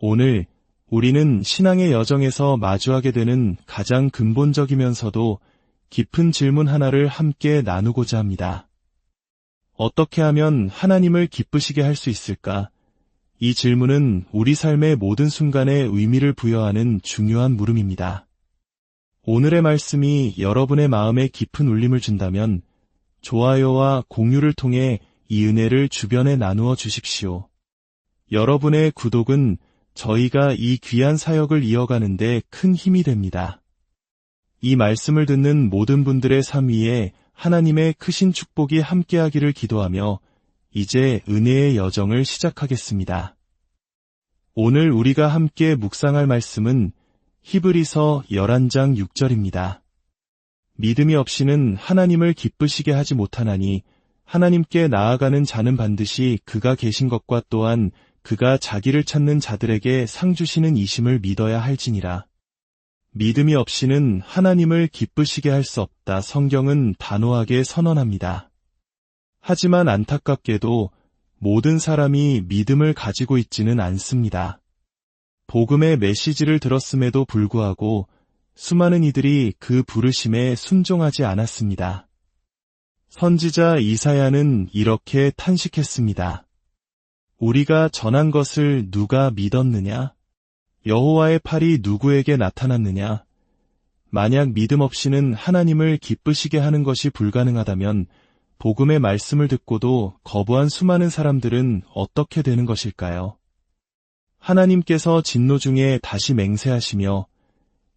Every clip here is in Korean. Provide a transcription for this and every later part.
오늘 우리는 신앙의 여정에서 마주하게 되는 가장 근본적이면서도 깊은 질문 하나를 함께 나누고자 합니다. 어떻게 하면 하나님을 기쁘시게 할 수 있을까? 이 질문은 우리 삶의 모든 순간에 의미를 부여하는 중요한 물음입니다. 오늘의 말씀이 여러분의 마음에 깊은 울림을 준다면 좋아요와 공유를 통해 이 은혜를 주변에 나누어 주십시오. 여러분의 구독은 저희가 이 귀한 사역을 이어가는데 큰 힘이 됩니다. 이 말씀을 듣는 모든 분들의 삶 위에 하나님의 크신 축복이 함께하기를 기도하며 이제 은혜의 여정을 시작하겠습니다. 오늘 우리가 함께 묵상할 말씀은 히브리서 11장 6절입니다. 믿음이 없이는 하나님을 기쁘시게 하지 못하나니 하나님께 나아가는 자는 반드시 그가 계신 것과 또한 그가 자기를 찾는 자들에게 상 주시는 이심을 믿어야 할지니라. 믿음이 없이는 하나님을 기쁘시게 할 수 없다 성경은 단호하게 선언합니다. 하지만 안타깝게도 모든 사람이 믿음을 가지고 있지는 않습니다. 복음의 메시지를 들었음에도 불구하고 수많은 이들이 그 부르심에 순종하지 않았습니다. 선지자 이사야는 이렇게 탄식했습니다. 우리가 전한 것을 누가 믿었느냐? 여호와의 팔이 누구에게 나타났느냐? 만약 믿음 없이는 하나님을 기쁘시게 하는 것이 불가능하다면 복음의 말씀을 듣고도 거부한 수많은 사람들은 어떻게 되는 것일까요? 하나님께서 진노 중에 다시 맹세하시며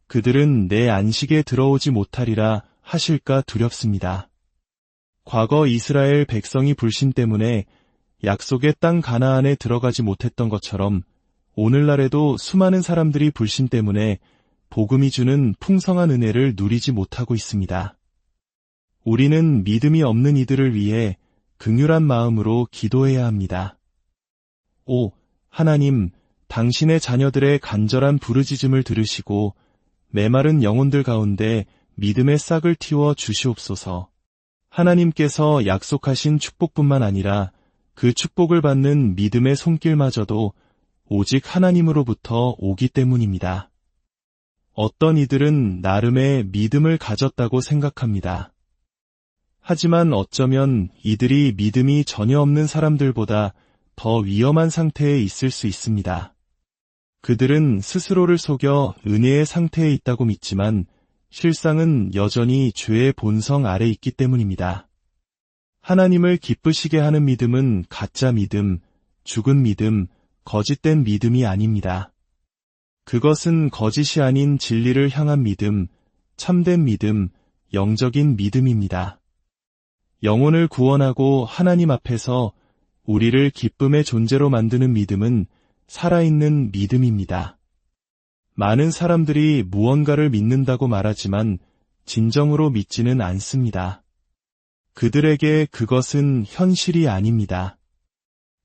그들은 내 안식에 들어오지 못하리라 하실까 두렵습니다. 과거 이스라엘 백성이 불신 때문에 약속의 땅 가나안에 들어가지 못했던 것처럼 오늘날에도 수많은 사람들이 불신 때문에 복음이 주는 풍성한 은혜를 누리지 못하고 있습니다. 우리는 믿음이 없는 이들을 위해 긍휼한 마음으로 기도해야 합니다. 오, 하나님, 당신의 자녀들의 간절한 부르짖음을 들으시고 메마른 영혼들 가운데 믿음의 싹을 틔워 주시옵소서. 하나님께서 약속하신 축복뿐만 아니라 그 축복을 받는 믿음의 손길마저도 오직 하나님으로부터 오기 때문입니다. 어떤 이들은 나름의 믿음을 가졌다고 생각합니다. 하지만 어쩌면 이들이 믿음이 전혀 없는 사람들보다 더 위험한 상태에 있을 수 있습니다. 그들은 스스로를 속여 은혜의 상태에 있다고 믿지만 실상은 여전히 죄의 본성 아래 있기 때문입니다. 하나님을 기쁘시게 하는 믿음은 가짜 믿음, 죽은 믿음, 거짓된 믿음이 아닙니다. 그것은 거짓이 아닌 진리를 향한 믿음, 참된 믿음, 영적인 믿음입니다. 영혼을 구원하고 하나님 앞에서 우리를 기쁨의 존재로 만드는 믿음은 살아있는 믿음입니다. 많은 사람들이 무언가를 믿는다고 말하지만 진정으로 믿지는 않습니다. 그들에게 그것은 현실이 아닙니다.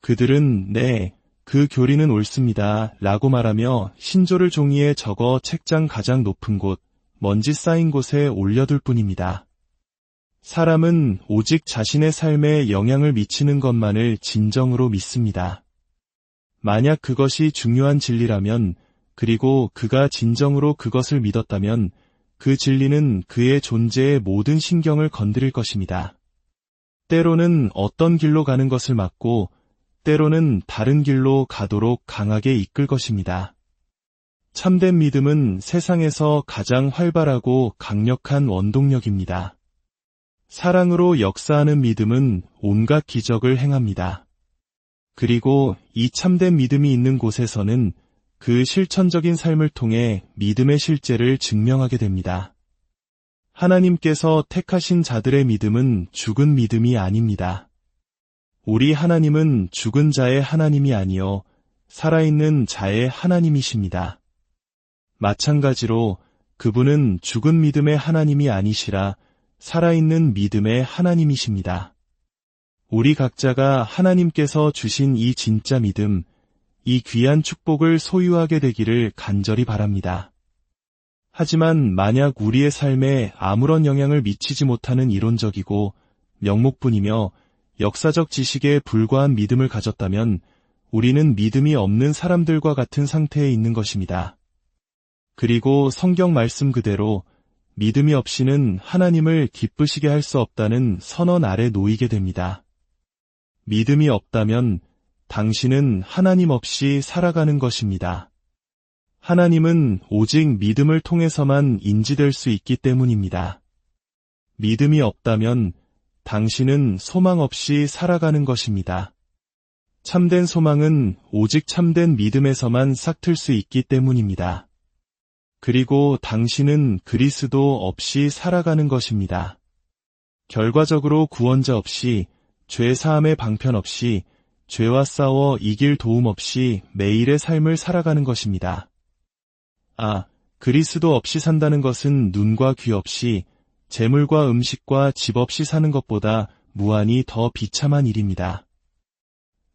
그들은 네, 그 교리는 옳습니다. 라고 말하며 신조를 종이에 적어 책장 가장 높은 곳, 먼지 쌓인 곳에 올려둘 뿐입니다. 사람은 오직 자신의 삶에 영향을 미치는 것만을 진정으로 믿습니다. 만약 그것이 중요한 진리라면, 그리고 그가 진정으로 그것을 믿었다면, 그 진리는 그의 존재의 모든 신경을 건드릴 것입니다. 때로는 어떤 길로 가는 것을 막고 때로는 다른 길로 가도록 강하게 이끌 것입니다. 참된 믿음은 세상에서 가장 활발하고 강력한 원동력입니다. 사랑으로 역사하는 믿음은 온갖 기적을 행합니다. 그리고 이 참된 믿음이 있는 곳에서는 그 실천적인 삶을 통해 믿음의 실제를 증명하게 됩니다. 하나님께서 택하신 자들의 믿음은 죽은 믿음이 아닙니다. 우리 하나님은 죽은 자의 하나님이 아니요 살아있는 자의 하나님이십니다. 마찬가지로 그분은 죽은 믿음의 하나님이 아니시라 살아있는 믿음의 하나님이십니다. 우리 각자가 하나님께서 주신 이 진짜 믿음, 이 귀한 축복을 소유하게 되기를 간절히 바랍니다. 하지만 만약 우리의 삶에 아무런 영향을 미치지 못하는 이론적이고 명목뿐이며 역사적 지식에 불과한 믿음을 가졌다면 우리는 믿음이 없는 사람들과 같은 상태에 있는 것입니다. 그리고 성경 말씀 그대로 믿음이 없이는 하나님을 기쁘시게 할 수 없다는 선언 아래 놓이게 됩니다. 믿음이 없다면 당신은 하나님 없이 살아가는 것입니다. 하나님은 오직 믿음을 통해서만 인지될 수 있기 때문입니다. 믿음이 없다면 당신은 소망 없이 살아가는 것입니다. 참된 소망은 오직 참된 믿음에서만 싹틀 수 있기 때문입니다. 그리고 당신은 그리스도 없이 살아가는 것입니다. 결과적으로 구원자 없이 죄 사함의 방편 없이 죄와 싸워 이길 도움 없이 매일의 삶을 살아가는 것입니다. 아, 그리스도 없이 산다는 것은 눈과 귀 없이 재물과 음식과 집 없이 사는 것보다 무한히 더 비참한 일입니다.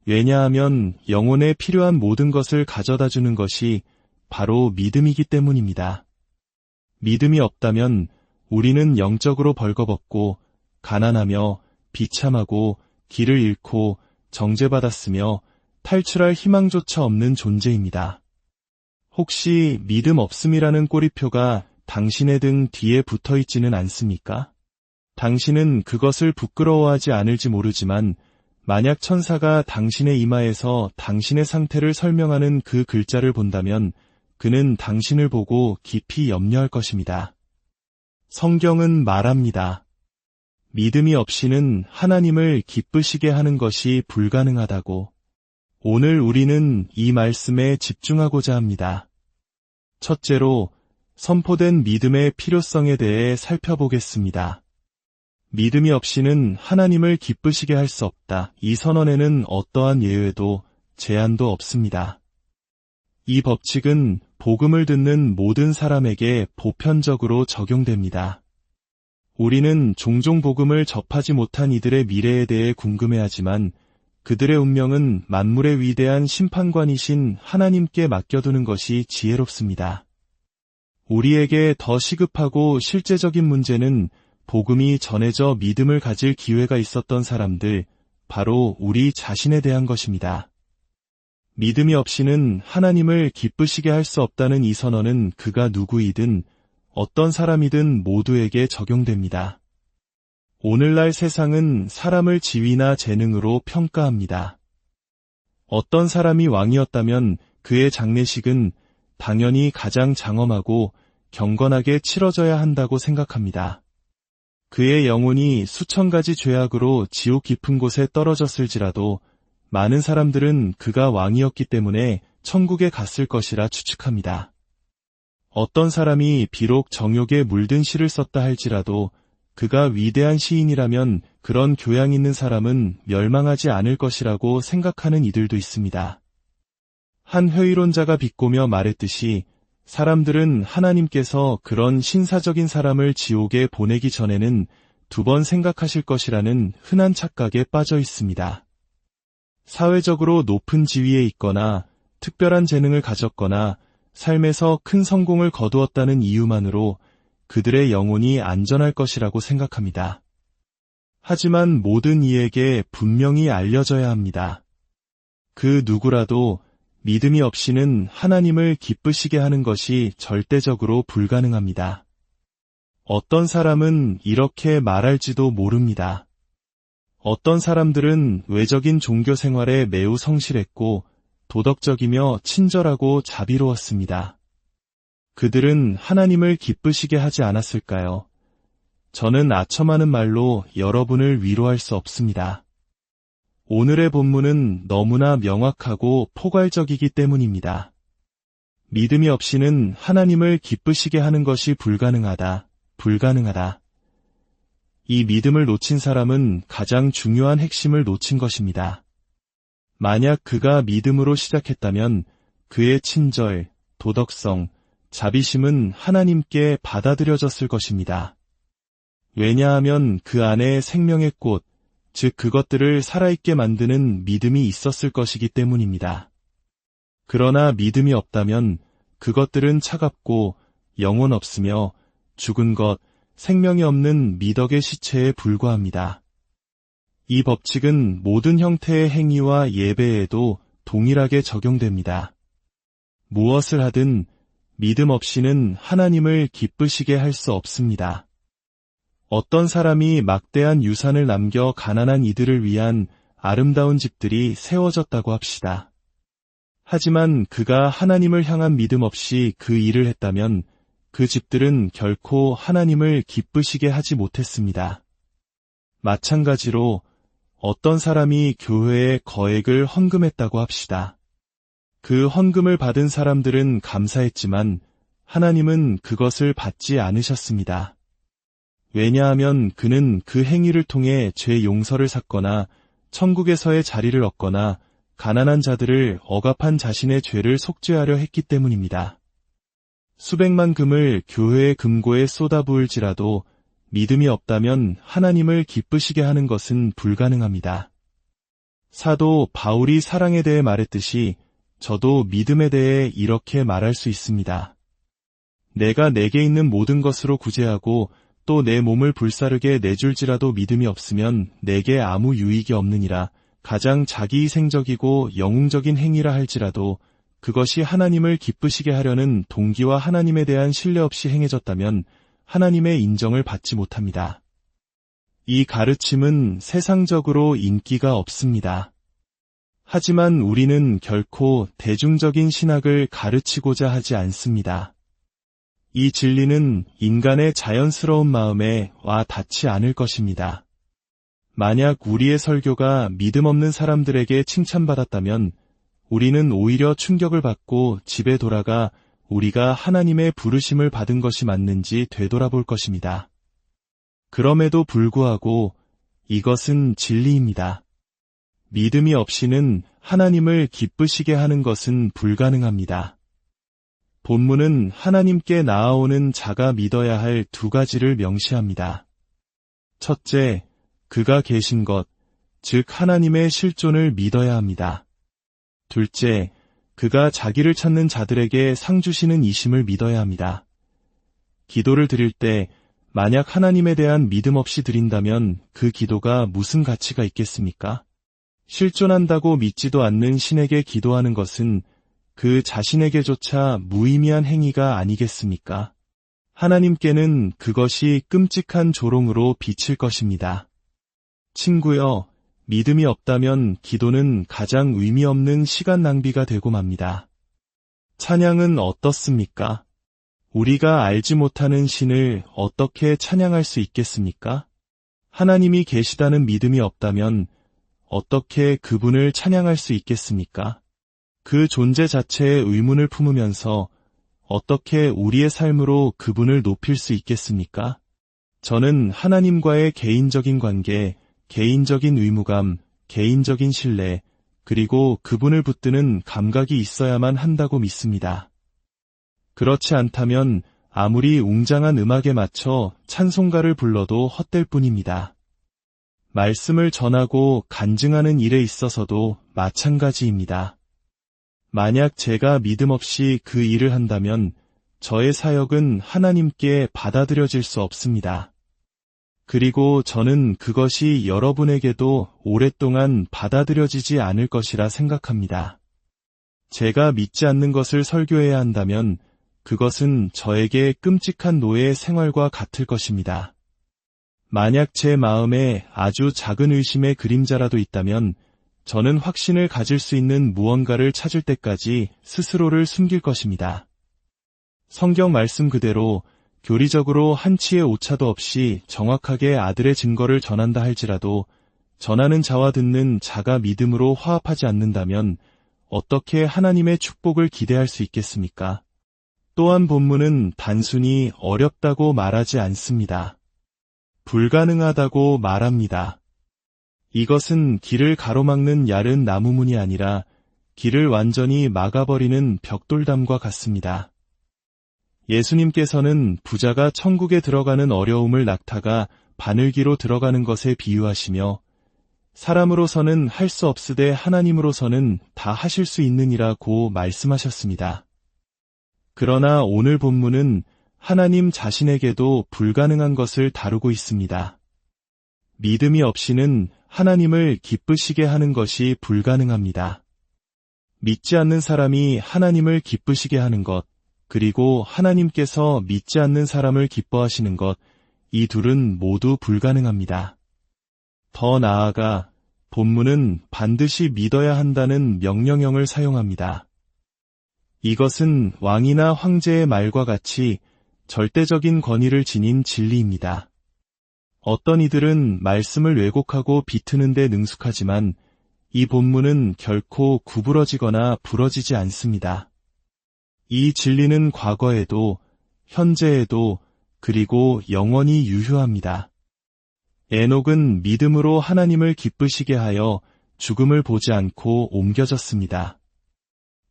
왜냐하면 영혼에 필요한 모든 것을 가져다 주는 것이 바로 믿음이기 때문입니다. 믿음이 없다면 우리는 영적으로 벌거벗고 가난하며 비참하고 길을 잃고 정죄받았으며 탈출할 희망조차 없는 존재입니다. 혹시 믿음 없음이라는 꼬리표가 당신의 등 뒤에 붙어 있지는 않습니까? 당신은 그것을 부끄러워하지 않을지 모르지만 만약 천사가 당신의 이마에서 당신의 상태를 설명하는 그 글자를 본다면 그는 당신을 보고 깊이 염려할 것입니다. 성경은 말합니다. 믿음이 없이는 하나님을 기쁘시게 하는 것이 불가능하다고. 오늘 우리는 이 말씀에 집중하고자 합니다. 첫째로 선포된 믿음의 필요성에 대해 살펴보겠습니다. 믿음이 없이는 하나님을 기쁘시게 할 수 없다. 이 선언에는 어떠한 예외도 제한도 없습니다. 이 법칙은 복음을 듣는 모든 사람에게 보편적으로 적용됩니다. 우리는 종종 복음을 접하지 못한 이들의 미래에 대해 궁금해하지만 그들의 운명은 만물의 위대한 심판관이신 하나님께 맡겨두는 것이 지혜롭습니다. 우리에게 더 시급하고 실제적인 문제는 복음이 전해져 믿음을 가질 기회가 있었던 사람들, 바로 우리 자신에 대한 것입니다. 믿음이 없이는 하나님을 기쁘시게 할 수 없다는 이 선언은 그가 누구이든 어떤 사람이든 모두에게 적용됩니다. 오늘날 세상은 사람을 지위나 재능으로 평가합니다. 어떤 사람이 왕이었다면 그의 장례식은 당연히 가장 장엄하고 경건하게 치러져야 한다고 생각합니다. 그의 영혼이 수천 가지 죄악으로 지옥 깊은 곳에 떨어졌을지라도 많은 사람들은 그가 왕이었기 때문에 천국에 갔을 것이라 추측합니다. 어떤 사람이 비록 정욕에 물든 시를 썼다 할지라도 그가 위대한 시인이라면 그런 교양 있는 사람은 멸망하지 않을 것이라고 생각하는 이들도 있습니다. 한 회의론자가 비꼬며 말했듯이 사람들은 하나님께서 그런 신사적인 사람을 지옥에 보내기 전에는 두 번 생각하실 것이라는 흔한 착각에 빠져 있습니다. 사회적으로 높은 지위에 있거나 특별한 재능을 가졌거나 삶에서 큰 성공을 거두었다는 이유만으로 그들의 영혼이 안전할 것이라고 생각합니다. 하지만 모든 이에게 분명히 알려져야 합니다. 그 누구라도 믿음이 없이는 하나님을 기쁘시게 하는 것이 절대적으로 불가능합니다. 어떤 사람은 이렇게 말할지도 모릅니다. 어떤 사람들은 외적인 종교 생활에 매우 성실했고 도덕적이며 친절하고 자비로웠습니다. 그들은 하나님을 기쁘시게 하지 않았을까요? 저는 아첨하는 말로 여러분을 위로할 수 없습니다. 오늘의 본문은 너무나 명확하고 포괄적이기 때문입니다. 믿음이 없이는 하나님을 기쁘시게 하는 것이 불가능하다, 불가능하다. 이 믿음을 놓친 사람은 가장 중요한 핵심을 놓친 것입니다. 만약 그가 믿음으로 시작했다면 그의 친절, 도덕성, 자비심은 하나님께 받아들여졌을 것입니다. 왜냐하면 그 안에 생명의 꽃, 즉 그것들을 살아있게 만드는 믿음이 있었을 것이기 때문입니다. 그러나 믿음이 없다면 그것들은 차갑고 영혼 없으며 죽은 것, 생명이 없는 미덕의 시체에 불과합니다. 이 법칙은 모든 형태의 행위와 예배에도 동일하게 적용됩니다. 무엇을 하든 믿음 없이는 하나님을 기쁘시게 할 수 없습니다. 어떤 사람이 막대한 유산을 남겨 가난한 이들을 위한 아름다운 집들이 세워졌다고 합시다. 하지만 그가 하나님을 향한 믿음 없이 그 일을 했다면 그 집들은 결코 하나님을 기쁘시게 하지 못했습니다. 마찬가지로 어떤 사람이 교회에 거액을 헌금했다고 합시다. 그 헌금을 받은 사람들은 감사했지만 하나님은 그것을 받지 않으셨습니다. 왜냐하면 그는 그 행위를 통해 죄 용서를 샀거나 천국에서의 자리를 얻거나 가난한 자들을 억압한 자신의 죄를 속죄하려 했기 때문입니다. 수백만 금을 교회의 금고에 쏟아부을지라도 믿음이 없다면 하나님을 기쁘시게 하는 것은 불가능합니다. 사도 바울이 사랑에 대해 말했듯이 저도 믿음에 대해 이렇게 말할 수 있습니다. 내가 내게 있는 모든 것으로 구제하고 또 내 몸을 불사르게 내줄지라도 믿음이 없으면 내게 아무 유익이 없느니라. 가장 자기 희생적이고 영웅적인 행위라 할지라도 그것이 하나님을 기쁘시게 하려는 동기와 하나님에 대한 신뢰 없이 행해졌다면 하나님의 인정을 받지 못합니다. 이 가르침은 세상적으로 인기가 없습니다. 하지만 우리는 결코 대중적인 신학을 가르치고자 하지 않습니다. 이 진리는 인간의 자연스러운 마음에 와 닿지 않을 것입니다. 만약 우리의 설교가 믿음 없는 사람들에게 칭찬받았다면 우리는 오히려 충격을 받고 집에 돌아가 우리가 하나님의 부르심을 받은 것이 맞는지 되돌아볼 것입니다. 그럼에도 불구하고 이것은 진리입니다. 믿음이 없이는 하나님을 기쁘시게 하는 것은 불가능합니다. 본문은 하나님께 나아오는 자가 믿어야 할 두 가지를 명시합니다. 첫째, 그가 계신 것, 즉 하나님의 실존을 믿어야 합니다. 둘째, 그가 자기를 찾는 자들에게 상 주시는 이심을 믿어야 합니다. 기도를 드릴 때 만약 하나님에 대한 믿음 없이 드린다면 그 기도가 무슨 가치가 있겠습니까? 실존한다고 믿지도 않는 신에게 기도하는 것은 그 자신에게조차 무의미한 행위가 아니겠습니까? 하나님께는 그것이 끔찍한 조롱으로 비칠 것입니다. 친구여, 믿음이 없다면 기도는 가장 의미 없는 시간 낭비가 되고 맙니다. 찬양은 어떻습니까? 우리가 알지 못하는 신을 어떻게 찬양할 수 있겠습니까? 하나님이 계시다는 믿음이 없다면 어떻게 그분을 찬양할 수 있겠습니까? 그 존재 자체의 의문을 품으면서 어떻게 우리의 삶으로 그분을 높일 수 있겠습니까? 저는 하나님과의 개인적인 관계, 개인적인 의무감, 개인적인 신뢰, 그리고 그분을 붙드는 감각이 있어야만 한다고 믿습니다. 그렇지 않다면 아무리 웅장한 음악에 맞춰 찬송가를 불러도 헛될 뿐입니다. 말씀을 전하고 간증하는 일에 있어서도 마찬가지입니다. 만약 제가 믿음 없이 그 일을 한다면 저의 사역은 하나님께 받아들여질 수 없습니다. 그리고 저는 그것이 여러분에게도 오랫동안 받아들여지지 않을 것이라 생각합니다. 제가 믿지 않는 것을 설교해야 한다면 그것은 저에게 끔찍한 노예 생활과 같을 것입니다. 만약 제 마음에 아주 작은 의심의 그림자라도 있다면 저는 확신을 가질 수 있는 무언가를 찾을 때까지 스스로를 숨길 것입니다. 성경 말씀 그대로 교리적으로 한치의 오차도 없이 정확하게 아들의 증거를 전한다 할지라도 전하는 자와 듣는 자가 믿음으로 화합하지 않는다면 어떻게 하나님의 축복을 기대할 수 있겠습니까? 또한 본문은 단순히 어렵다고 말하지 않습니다. 불가능하다고 말합니다. 이것은 길을 가로막는 얇은 나무문이 아니라 길을 완전히 막아버리는 벽돌담과 같습니다. 예수님께서는 부자가 천국에 들어가는 어려움을 낙타가 바늘기로 들어가는 것에 비유하시며 사람으로서는 할 수 없으되 하나님으로서는 다 하실 수 있느니라고 말씀하셨습니다. 그러나 오늘 본문은 하나님 자신에게도 불가능한 것을 다루고 있습니다. 믿음이 없이는 하나님을 기쁘시게 하는 것이 불가능합니다. 믿지 않는 사람이 하나님을 기쁘시게 하는 것, 그리고 하나님께서 믿지 않는 사람을 기뻐하시는 것, 이 둘은 모두 불가능합니다. 더 나아가 본문은 반드시 믿어야 한다는 명령형을 사용합니다. 이것은 왕이나 황제의 말과 같이 절대적인 권위를 지닌 진리입니다. 어떤 이들은 말씀을 왜곡하고 비트는 데 능숙하지만 이 본문은 결코 구부러지거나 부러지지 않습니다. 이 진리는 과거에도, 현재에도, 그리고 영원히 유효합니다. 에녹은 믿음으로 하나님을 기쁘시게 하여 죽음을 보지 않고 옮겨졌습니다.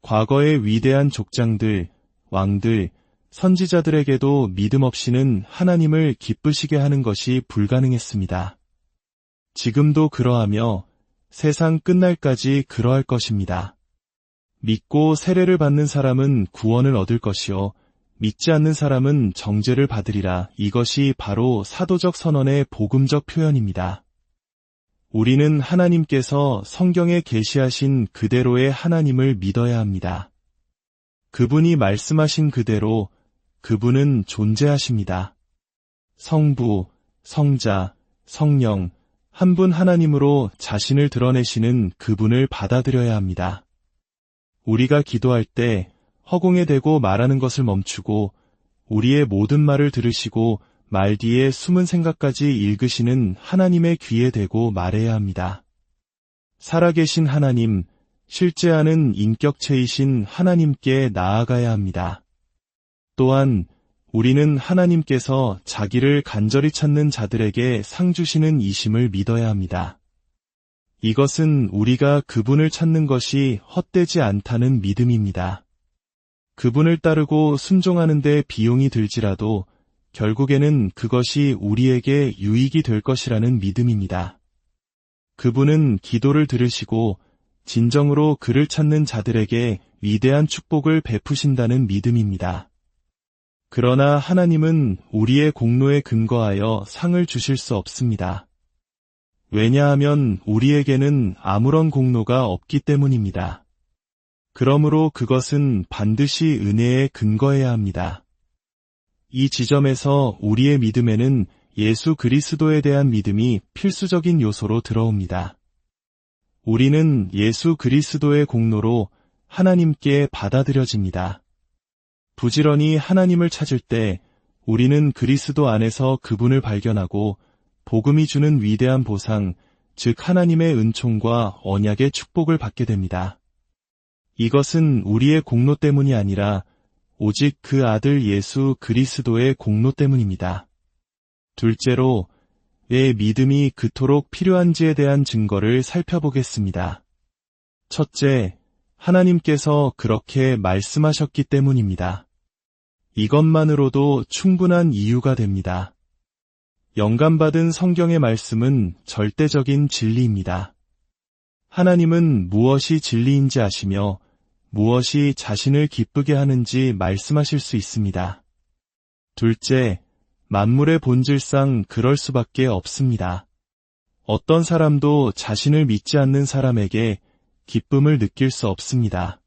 과거의 위대한 족장들, 왕들, 선지자들에게도 믿음 없이는 하나님을 기쁘시게 하는 것이 불가능했습니다. 지금도 그러하며 세상 끝날까지 그러할 것입니다. 믿고 세례를 받는 사람은 구원을 얻을 것이요. 믿지 않는 사람은 정죄를 받으리라. 이것이 바로 사도적 선언의 복음적 표현입니다. 우리는 하나님께서 성경에 계시하신 그대로의 하나님을 믿어야 합니다. 그분이 말씀하신 그대로 그분은 존재하십니다. 성부, 성자, 성령, 한 분 하나님으로 자신을 드러내시는 그분을 받아들여야 합니다. 우리가 기도할 때 허공에 대고 말하는 것을 멈추고 우리의 모든 말을 들으시고 말 뒤에 숨은 생각까지 읽으시는 하나님의 귀에 대고 말해야 합니다. 살아계신 하나님, 실제하는 인격체이신 하나님께 나아가야 합니다. 또한 우리는 하나님께서 자기를 간절히 찾는 자들에게 상 주시는 이심을 믿어야 합니다. 이것은 우리가 그분을 찾는 것이 헛되지 않다는 믿음입니다. 그분을 따르고 순종하는데 비용이 들지라도 결국에는 그것이 우리에게 유익이 될 것이라는 믿음입니다. 그분은 기도를 들으시고 진정으로 그를 찾는 자들에게 위대한 축복을 베푸신다는 믿음입니다. 그러나 하나님은 우리의 공로에 근거하여 상을 주실 수 없습니다. 왜냐하면 우리에게는 아무런 공로가 없기 때문입니다. 그러므로 그것은 반드시 은혜에 근거해야 합니다. 이 지점에서 우리의 믿음에는 예수 그리스도에 대한 믿음이 필수적인 요소로 들어옵니다. 우리는 예수 그리스도의 공로로 하나님께 받아들여집니다. 부지런히 하나님을 찾을 때 우리는 그리스도 안에서 그분을 발견하고 복음이 주는 위대한 보상, 즉 하나님의 은총과 언약의 축복을 받게 됩니다. 이것은 우리의 공로 때문이 아니라 오직 그 아들 예수 그리스도의 공로 때문입니다. 둘째로, 왜 믿음이 그토록 필요한지에 대한 증거를 살펴보겠습니다. 첫째, 하나님께서 그렇게 말씀하셨기 때문입니다. 이것만으로도 충분한 이유가 됩니다. 영감받은 성경의 말씀은 절대적인 진리입니다. 하나님은 무엇이 진리인지 아시며 무엇이 자신을 기쁘게 하는지 말씀하실 수 있습니다. 둘째, 만물의 본질상 그럴 수밖에 없습니다. 어떤 사람도 자신을 믿지 않는 사람에게 기쁨을 느낄 수 없습니다.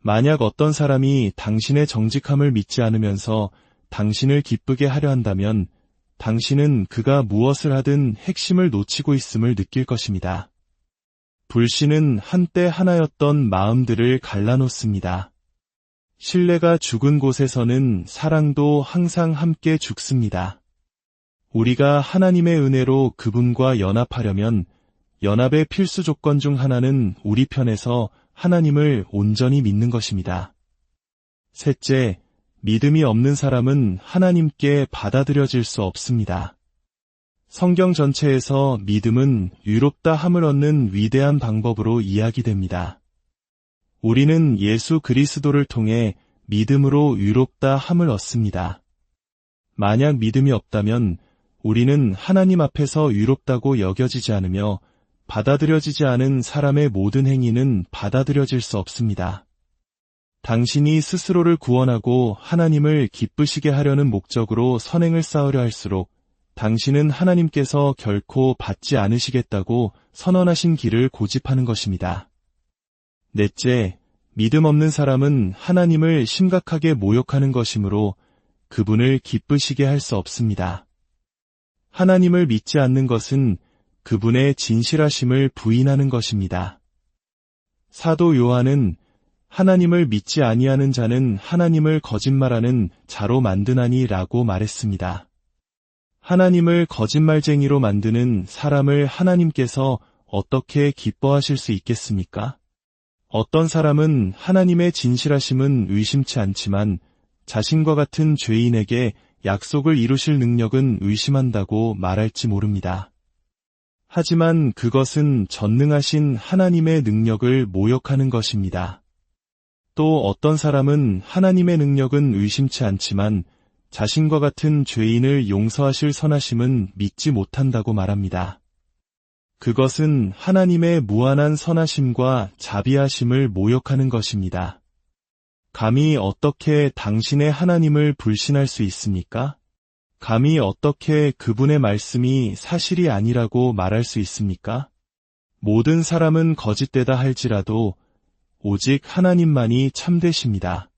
만약 어떤 사람이 당신의 정직함을 믿지 않으면서 당신을 기쁘게 하려 한다면 당신은 그가 무엇을 하든 핵심을 놓치고 있음을 느낄 것입니다. 불신은 한때 하나였던 마음들을 갈라놓습니다. 신뢰가 죽은 곳에서는 사랑도 항상 함께 죽습니다. 우리가 하나님의 은혜로 그분과 연합하려면 연합의 필수 조건 중 하나는 우리 편에서 하나님을 온전히 믿는 것입니다. 셋째, 믿음이 없는 사람은 하나님께 받아들여질 수 없습니다. 성경 전체에서 믿음은 유롭다 함을 얻는 위대한 방법으로 이야기됩니다. 우리는 예수 그리스도를 통해 믿음으로 유롭다 함을 얻습니다. 만약 믿음이 없다면 우리는 하나님 앞에서 유롭다고 여겨지지 않으며 받아들여지지 않은 사람의 모든 행위는 받아들여질 수 없습니다. 당신이 스스로를 구원하고 하나님을 기쁘시게 하려는 목적으로 선행을 쌓으려 할수록 당신은 하나님께서 결코 받지 않으시겠다고 선언하신 길을 고집하는 것입니다. 넷째, 믿음 없는 사람은 하나님을 심각하게 모욕하는 것이므로 그분을 기쁘시게 할 수 없습니다. 하나님을 믿지 않는 것은 그분의 진실하심을 부인하는 것입니다. 사도 요한은 하나님을 믿지 아니하는 자는 하나님을 거짓말하는 자로 만드나니 라고 말했습니다. 하나님을 거짓말쟁이로 만드는 사람을 하나님께서 어떻게 기뻐하실 수 있겠습니까? 어떤 사람은 하나님의 진실하심은 의심치 않지만 자신과 같은 죄인에게 약속을 이루실 능력은 의심한다고 말할지 모릅니다. 하지만 그것은 전능하신 하나님의 능력을 모욕하는 것입니다. 또 어떤 사람은 하나님의 능력은 의심치 않지만 자신과 같은 죄인을 용서하실 선하심은 믿지 못한다고 말합니다. 그것은 하나님의 무한한 선하심과 자비하심을 모욕하는 것입니다. 감히 어떻게 당신의 하나님을 불신할 수 있습니까? 감히 어떻게 그분의 말씀이 사실이 아니라고 말할 수 있습니까? 모든 사람은 거짓되다 할지라도 오직 하나님만이 참되십니다.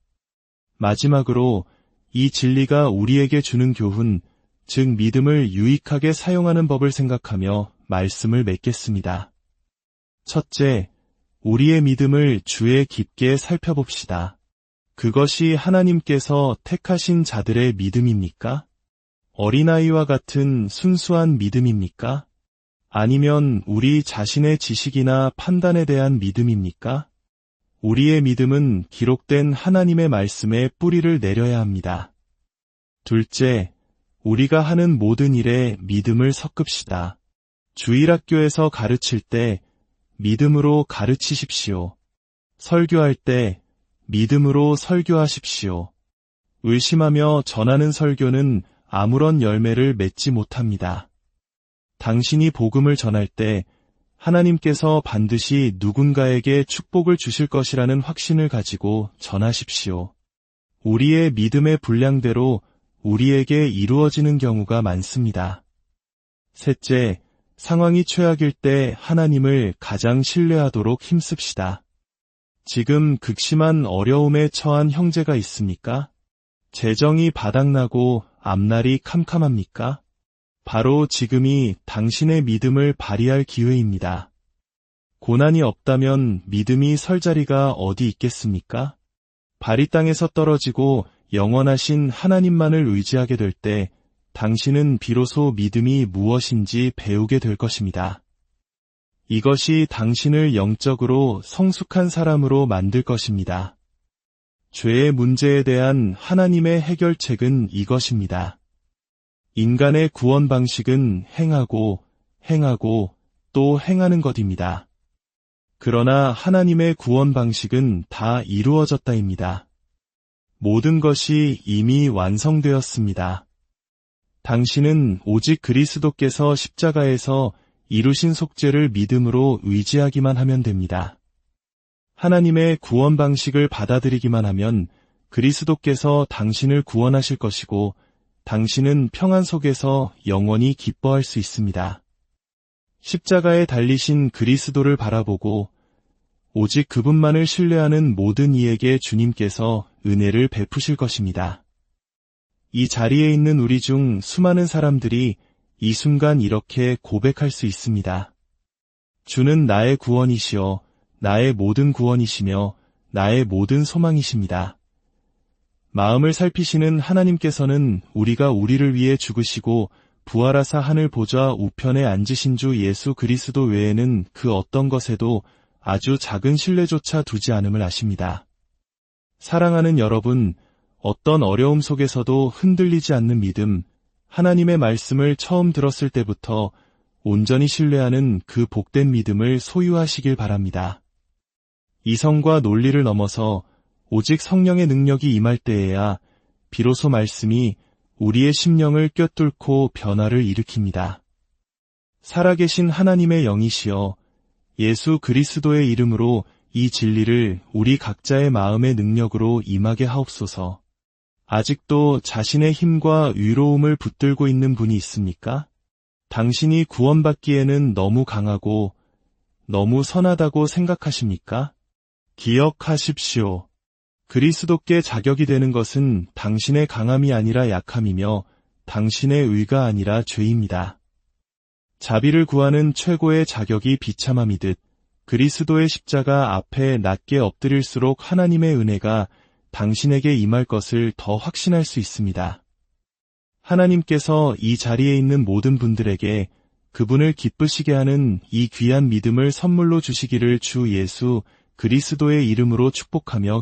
마지막으로 이 진리가 우리에게 주는 교훈, 즉 믿음을 유익하게 사용하는 법을 생각하며 말씀을 맺겠습니다. 첫째, 우리의 믿음을 주에 깊게 살펴봅시다. 그것이 하나님께서 택하신 자들의 믿음입니까? 어린아이와 같은 순수한 믿음입니까? 아니면 우리 자신의 지식이나 판단에 대한 믿음입니까? 우리의 믿음은 기록된 하나님의 말씀에 뿌리를 내려야 합니다. 둘째, 우리가 하는 모든 일에 믿음을 섞읍시다. 주일학교에서 가르칠 때 믿음으로 가르치십시오. 설교할 때 믿음으로 설교하십시오. 의심하며 전하는 설교는 아무런 열매를 맺지 못합니다. 당신이 복음을 전할 때 하나님께서 반드시 누군가에게 축복을 주실 것이라는 확신을 가지고 전하십시오. 우리의 믿음의 분량대로 우리에게 이루어지는 경우가 많습니다. 셋째, 상황이 최악일 때 하나님을 가장 신뢰하도록 힘씁시다. 지금 극심한 어려움에 처한 형제가 있습니까? 재정이 바닥나고 앞날이 캄캄합니까? 바로 지금이 당신의 믿음을 발휘할 기회입니다. 고난이 없다면 믿음이 설 자리가 어디 있겠습니까? 발이 땅에서 떨어지고 영원하신 하나님만을 의지하게 될 때 당신은 비로소 믿음이 무엇인지 배우게 될 것입니다. 이것이 당신을 영적으로 성숙한 사람으로 만들 것입니다. 죄의 문제에 대한 하나님의 해결책은 이것입니다. 인간의 구원 방식은 행하고 행하고 또 행하는 것입니다. 그러나 하나님의 구원 방식은 다 이루어졌다입니다. 모든 것이 이미 완성되었습니다. 당신은 오직 그리스도께서 십자가에서 이루신 속죄를 믿음으로 의지하기만 하면 됩니다. 하나님의 구원 방식을 받아들이기만 하면 그리스도께서 당신을 구원하실 것이고 당신은 평안 속에서 영원히 기뻐할 수 있습니다. 십자가에 달리신 그리스도를 바라보고 오직 그분만을 신뢰하는 모든 이에게 주님께서 은혜를 베푸실 것입니다. 이 자리에 있는 우리 중 수많은 사람들이 이 순간 이렇게 고백할 수 있습니다. 주는 나의 구원이시여, 나의 모든 구원이시며, 나의 모든 소망이십니다. 마음을 살피시는 하나님께서는 우리가 우리를 위해 죽으시고 부활하사 하늘 보좌 우편에 앉으신 주 예수 그리스도 외에는 그 어떤 것에도 아주 작은 신뢰조차 두지 않음을 아십니다. 사랑하는 여러분, 어떤 어려움 속에서도 흔들리지 않는 믿음, 하나님의 말씀을 처음 들었을 때부터 온전히 신뢰하는 그 복된 믿음을 소유하시길 바랍니다. 이성과 논리를 넘어서 오직 성령의 능력이 임할 때에야 비로소 말씀이 우리의 심령을 꿰뚫고 변화를 일으킵니다. 살아계신 하나님의 영이시여 예수 그리스도의 이름으로 이 진리를 우리 각자의 마음의 능력으로 임하게 하옵소서. 아직도 자신의 힘과 위로움을 붙들고 있는 분이 있습니까? 당신이 구원받기에는 너무 강하고 너무 선하다고 생각하십니까? 기억하십시오. 그리스도께 자격이 되는 것은 당신의 강함이 아니라 약함이며 당신의 의가 아니라 죄입니다. 자비를 구하는 최고의 자격이 비참함이듯 그리스도의 십자가 앞에 낮게 엎드릴수록 하나님의 은혜가 당신에게 임할 것을 더 확신할 수 있습니다. 하나님께서 이 자리에 있는 모든 분들에게 그분을 기쁘시게 하는 이 귀한 믿음을 선물로 주시기를 주 예수 그리스도의 이름으로 축복하며